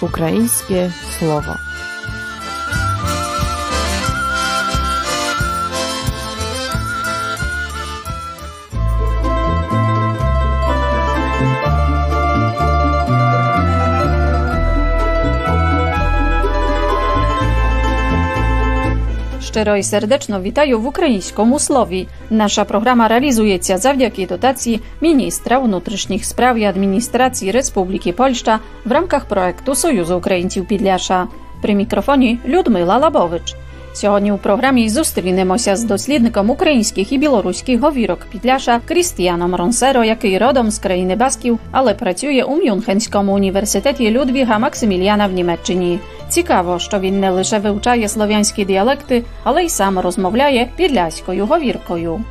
Українське слово. Щиро і сердечно вітаю в українському слові. Наша програма реалізується завдяки дотації міністра внутрішніх справ і адміністрації Республіки Польща в рамках проекту Союзу українців Підляша. При мікрофоні Людмила Лабович. Сьогодні у програмі зустрінемося з дослідником українських і білоруських говірок Підляша Крістіаном Ронсеро, який родом з країни Басків, але працює у Мюнхенському університеті Людвіга Максиміліана в Німеччині. Цікаво, що він не лише вивчає слов'янські діалекти, але й сам розмовляє підляською говіркою.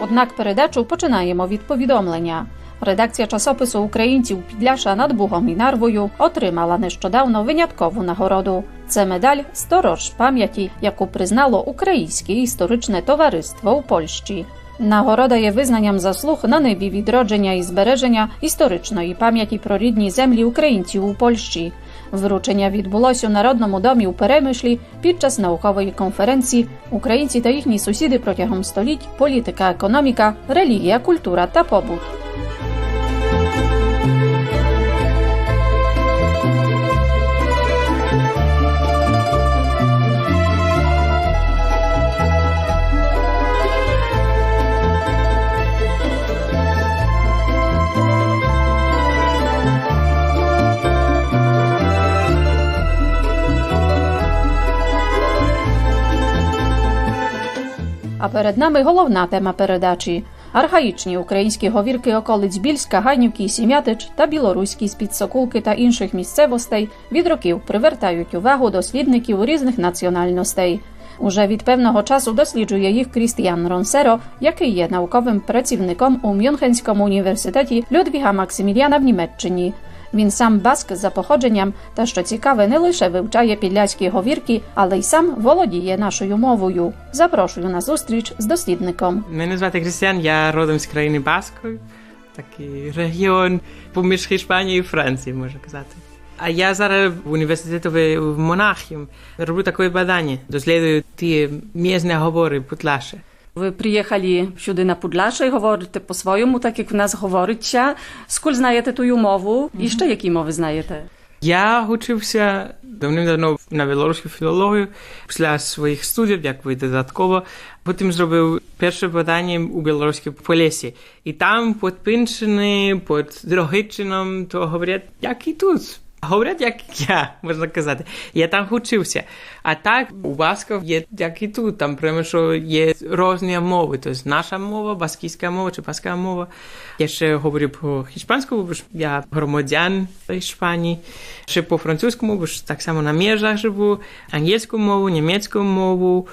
Однак передачу починаємо від повідомлення. Редакція часопису українців Підляша над Бугом і Нарвою отримала нещодавно виняткову нагороду. Це медаль Сторож пам'яті, яку признало Українське історичне товариство у Польщі. Нагорода є визнанням заслуг на небі відродження і збереження історичної пам'яті про рідні землі українців у Польщі. Вручення відбулося у Народному домі у Перемишлі під час наукової конференції Українці та їхні сусіди протягом століть, політика, економіка, релігія, культура та побут. Перед нами головна тема передачі. Архаїчні українські говірки околиць Більська, Ганівки Сім'ятич та білоруські з-під Сокулки та інших місцевостей від років привертають увагу дослідників різних національностей. Уже від певного часу досліджує їх Крістіан Ронсеро, який є науковим працівником у Мюнхенському університеті Людвіга Максиміліана в Німеччині. Він сам баск за походженням, та що цікаве, не лише вивчає підляські говірки, але й сам володіє нашою мовою. Запрошую на зустріч з дослідником. Мене звати Крістіан, я родом з країни Баскою, такий регіон поміж Іспанією і Францією, можна казати. А я зараз в університеті в Монахіум роблю таке badanie, досліджую ті місні говори Путлаше. Ви приїхали сюди на Подляше і говорите по-своєму, так як в нас говориться. Сколь знаєте ту мову? І ще які мови знаєте? Я учився давним-давно на білоруську філологію після своїх студій, як ви додатково. Потім зробив перше badanie у білоруській Полесі. І там під Пинчини, під Дрогичином, то говорять, як і тут. Говорять, як я, можна казати. Я там учився. А так, у басків є, як і тут, там прямо, що є різні мови. Тобто наша мова, баскійська мова чи баска мова. Я ще говорю по іспанському, бо ж я громадян Іспанії. Ще по французькому, бо ж так само на межах живу. Англійську мову, німецьку мову,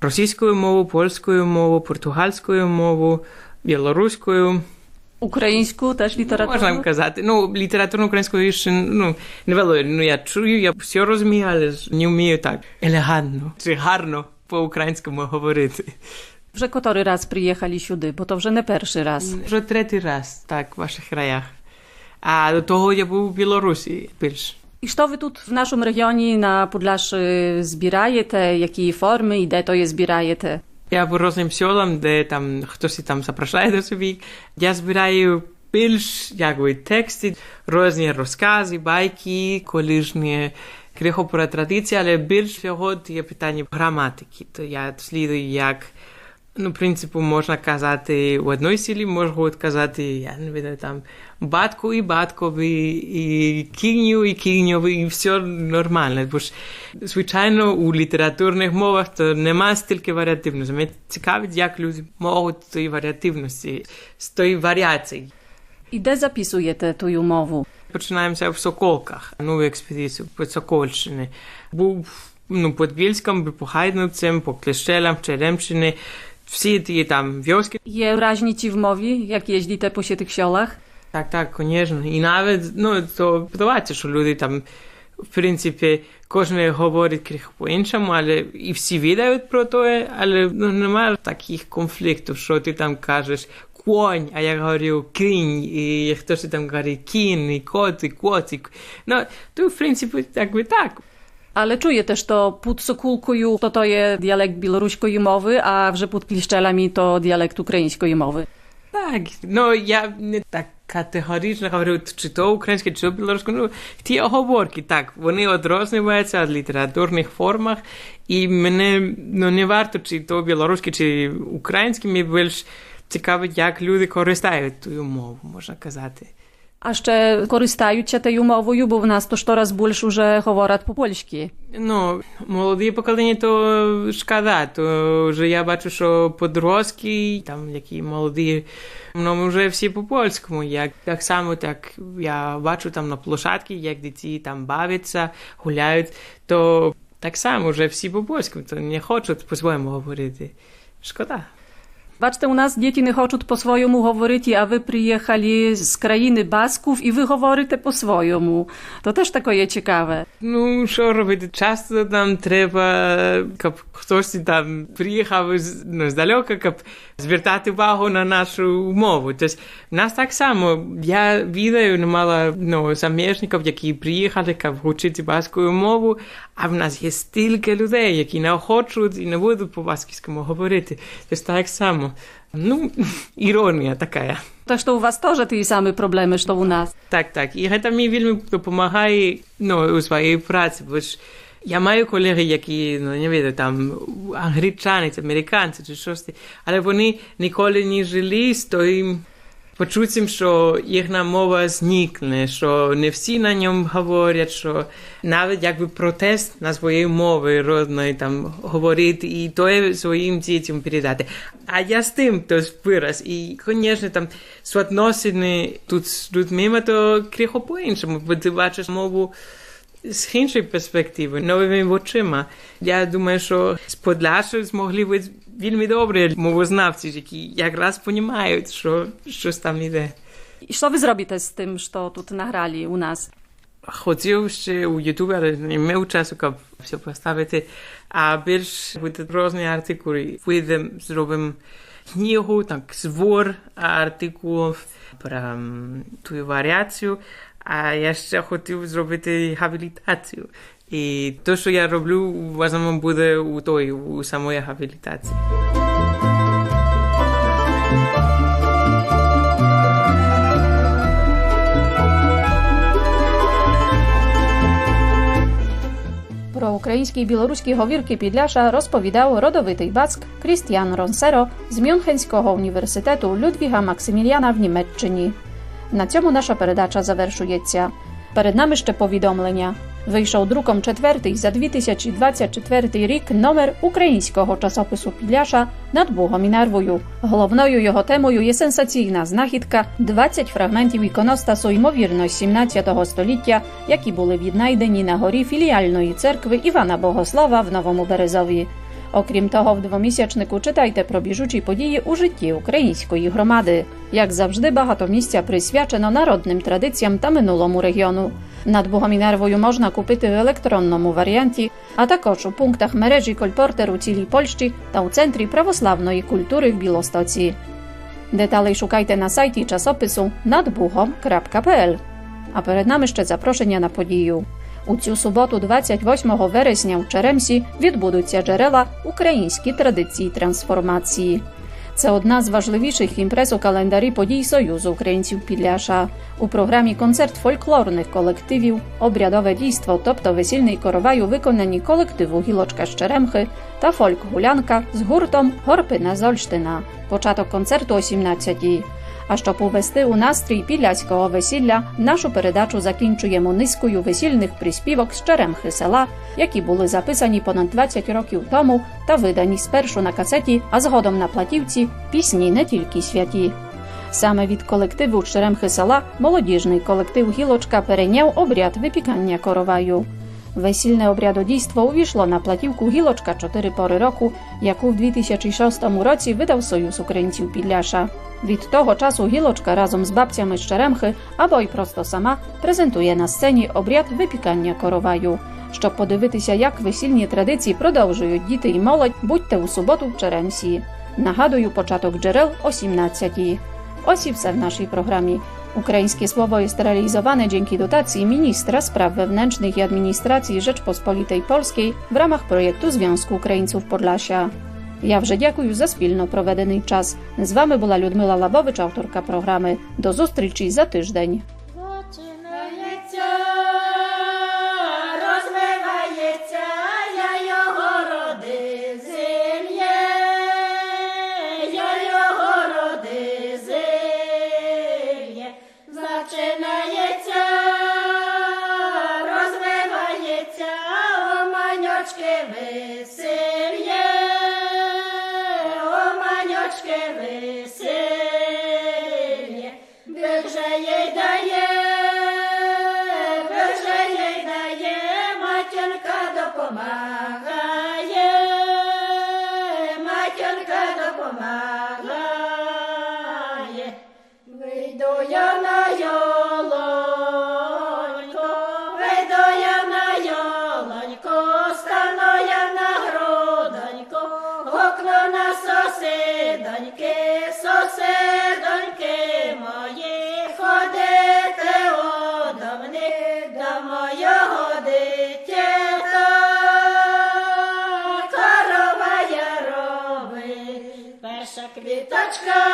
російською мову, польською мову, португальською мову, білоруською. Українську теж літературу? Можна казати. Ну, літературну українську ще ну, не велою. Ну, я чую, я все розумію, але ж не вмію так елегантно чи гарно по-українському говорити. Вже котрий раз приїхали сюди, бо то вже не перший раз. Вже третій раз, так, в ваших краях. А до того я був у Білорусі більш. І що ви тут в нашому регіоні на Подляші збираєте, які форми і де то є збираєте? Я по різним селам, де там хтось там запрошує до собі. Я збираю більш якби тексти, різні розкази, байки, колишні крихопора традиції, але більш всього є питання граматики. То я слідую, як Ну, в принципі, можна казати в одній сілі, можна казати, я не знаю, там, батько і батькові, і кіню, і кіньові, і все нормально. Бо ж, звичайно, у літературних мовах то нема стільки варіативності. Мене цікавить, як люди можуть тої варіативності, з тої варіації. І де записуєте ту мову? Починаємося в Соколках, нову експедицію по Сокольщині. Був ну, під Більськом, по Хайдновцем, по Клещелам, Черемщині, всі ті там вioski. Є різниці в мові, як їздите по всіх тих селах? Так, так, звісно. І навіть, ну, то подобається, що люди там в принципі, кожен говорить крихо по-іншому, але і всі відають про те, але ну, немає таких конфліктів, що ти там кажеш конь, а я говорю кінь, і хтось там говорить кін, і кот, і котик. Ну, то, в принципі, так би так. Ale czuję też to pod Sokółkoju to to jest dialekt мови, а вже pod Pliszczelami to dialekt мови. Так, ну я не так категорично говорю, чи то українське, чи то білоруське. Ну, ті оговорки, так, вони відрознюються від літературних формах, і мене ну, не варто, чи то білоруське, чи українське, мені більш цікавить, як люди користають тою мову, можна казати. А ще користаються тією мовою, бо в нас то щораз більше вже говорять по-польськи. Ну, молоді покоління то шкода, то вже я бачу, що подростки, там які молоді, ну вже всі по-польському. Як так само, так я бачу там на площадці, як діти там бавляться, гуляють, то так само вже всі по-польському, то не хочуть по-своєму говорити. Шкода. Бачите, у нас діти не хочуть по-своєму говорити, а ви приїхали з країни Басків і ви говорите по-своєму. То теж таке цікаве. Ну, що робити? Часто нам треба, щоб хтось там приїхав з, здалека, щоб звертати увагу на нашу мову. Тобто, в нас так само. Я відаю немало ну, заміжників, які приїхали, щоб вчити баскою мову, а в нас є стільки людей, які не хочуть і не будуть по-басківському говорити. Тобто, так само. Ну, іронія така. То у вас теж ті самі проблеми, що у нас. Так, так. І це мені вельми допомагає ну, у своїй праці, бо ж я маю колеги, які, ну, не знаю, там, англічани, американці чи щось, але вони ніколи не жили з тим почуттям, що їхня мова зникне, що не всі на ньому говорять, що навіть якби протест на своїй мові родної там говорити і то своїм дітям передати. А я з тим то вираз. І, звісно, там суотносини тут з людьми, то крихо по-іншому, бо ти бачиш мову з іншої перспективи, новими очима. Я думаю, що з Подляшу змогли бути вельми добрі мовознавці, які якраз розуміють, що щось там іде. І що ви зробите з тим, що тут награли у нас? Хотів ще у Ютубі, але не мав часу, щоб все поставити, а більш будуть різні артикули. Вийдемо, зробимо книгу, так, збор артикулів про ту варіацію, а я ще хотів зробити габілітацію. І те, що я роблю, в основному буде у той, у самої габілітації. Про українські і білоруські говірки Підляша розповідав родовитий бацк Крістіан Ронсеро з Мюнхенського університету Людвіга Максиміліана в Німеччині. На цьому наша передача завершується. Перед нами ще повідомлення. Вийшов друком четвертий за 2024 рік номер українського часопису Підляша над Богом і Нервою. Головною його темою є сенсаційна знахідка 20 фрагментів іконостасу ймовірно з 17 століття, які були віднайдені на горі філіальної церкви Івана Богослава в Новому Березові. Окрім того, в двомісячнику читайте про біжучі події у житті української громади. Як завжди, багато місця присвячено народним традиціям та минулому регіону. Над Богом і Нервою можна купити в електронному варіанті, а також у пунктах мережі Кольпортер у цілій Польщі та у центрі православної культури в Білостоці. Деталей шукайте на сайті часопису nadbuchom.pl. А перед нами ще запрошення на подію. У цю суботу, 28 вересня, у Черемсі відбудуться джерела українські традиції трансформації. Це одна з важливіших імпрез у календарі подій Союзу українців Підляша. У програмі концерт фольклорних колективів, обрядове дійство, тобто весільний коровай у виконанні колективу Гілочка з Черемхи та фольк-гулянка з гуртом Горпина Зольштина. Початок концерту о 17-й. А щоб увести у настрій підляцького весілля, нашу передачу закінчуємо низкою весільних приспівок з Черемхи села, які були записані понад 20 років тому та видані спершу на касеті, а згодом на платівці пісні не тільки святі. Саме від колективу Черемхи села молодіжний колектив Гілочка перейняв обряд випікання короваю. Весільне обрядодійство увійшло на платівку Гілочка чотири пори року, яку в 2006 році видав Союз українців Підляша. Від того часу гілочка разом з бабцями з Черемхи або й просто сама презентує на сцені обряд випікання короваю. Щоб подивитися, як весільні традиції продовжують діти і молодь, будьте у суботу в Черемсі. Нагадую, початок джерел о 17. Ось і все w naszej programie. Ukraińskie słowo jest realizowane dzięki dotacji Ministra Spraw Wewnętrznych i Administracji Rzeczpospolitej Polskiej w ramach projektu Związku Ukraińców Podlasia. Ja вже дякую за спільно проведений час. З вами була Людмила Лабович, авторка програми. До зустрічі за тиждень. Papaćka!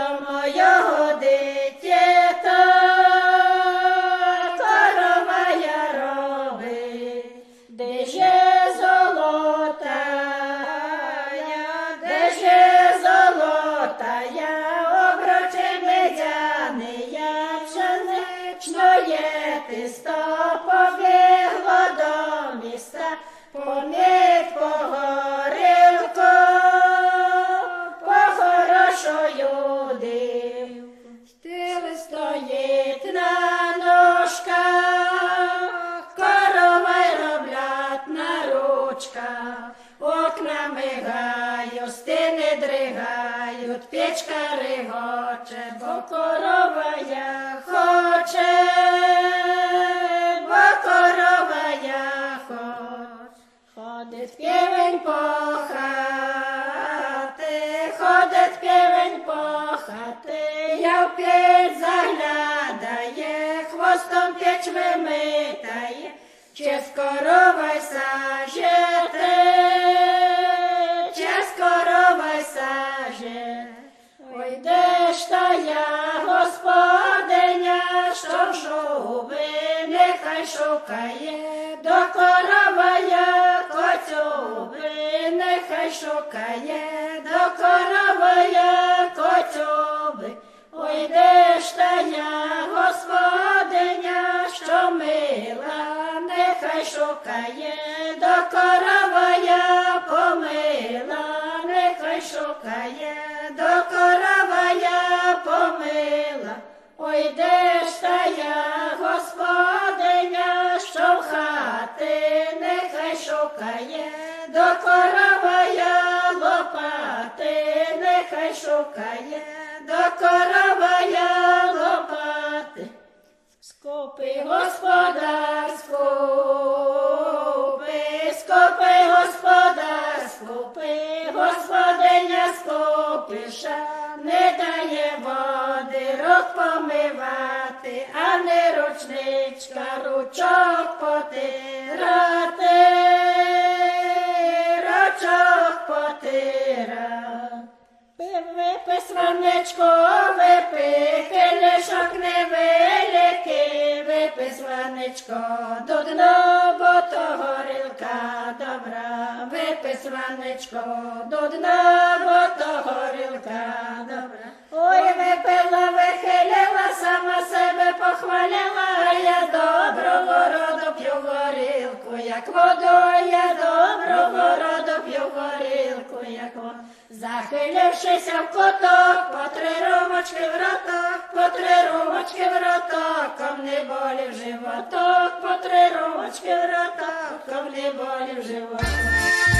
До моєго ригоче, бо корова хоче, бо корова я хоч. Ходить півень по хати, ходить півень по хати, я в заглядає, хвостом печ вимитає, чи скорова й сажете, чи скорова й саже. Ж та я, господиня, що в шуби, нехай шукає, до корова я коцюби, нехай шукає, до корова рушничка ручок потирати, ручок потира, випис ванечкове пикелішок невеликий, випис ванечко до дна, бо то горілка добра, випис ванечко до дна, бо то горілка добра, ой випила вихиля сама себе похвалила, а я доброго роду п'ю горілку, як воду, я доброго роду п'ю горілку, як воду. Захилившися в куток, по три румочки в роток, по три румочки в роток, ком не болі в животок, по три румочки в роток, ком не болі в животок.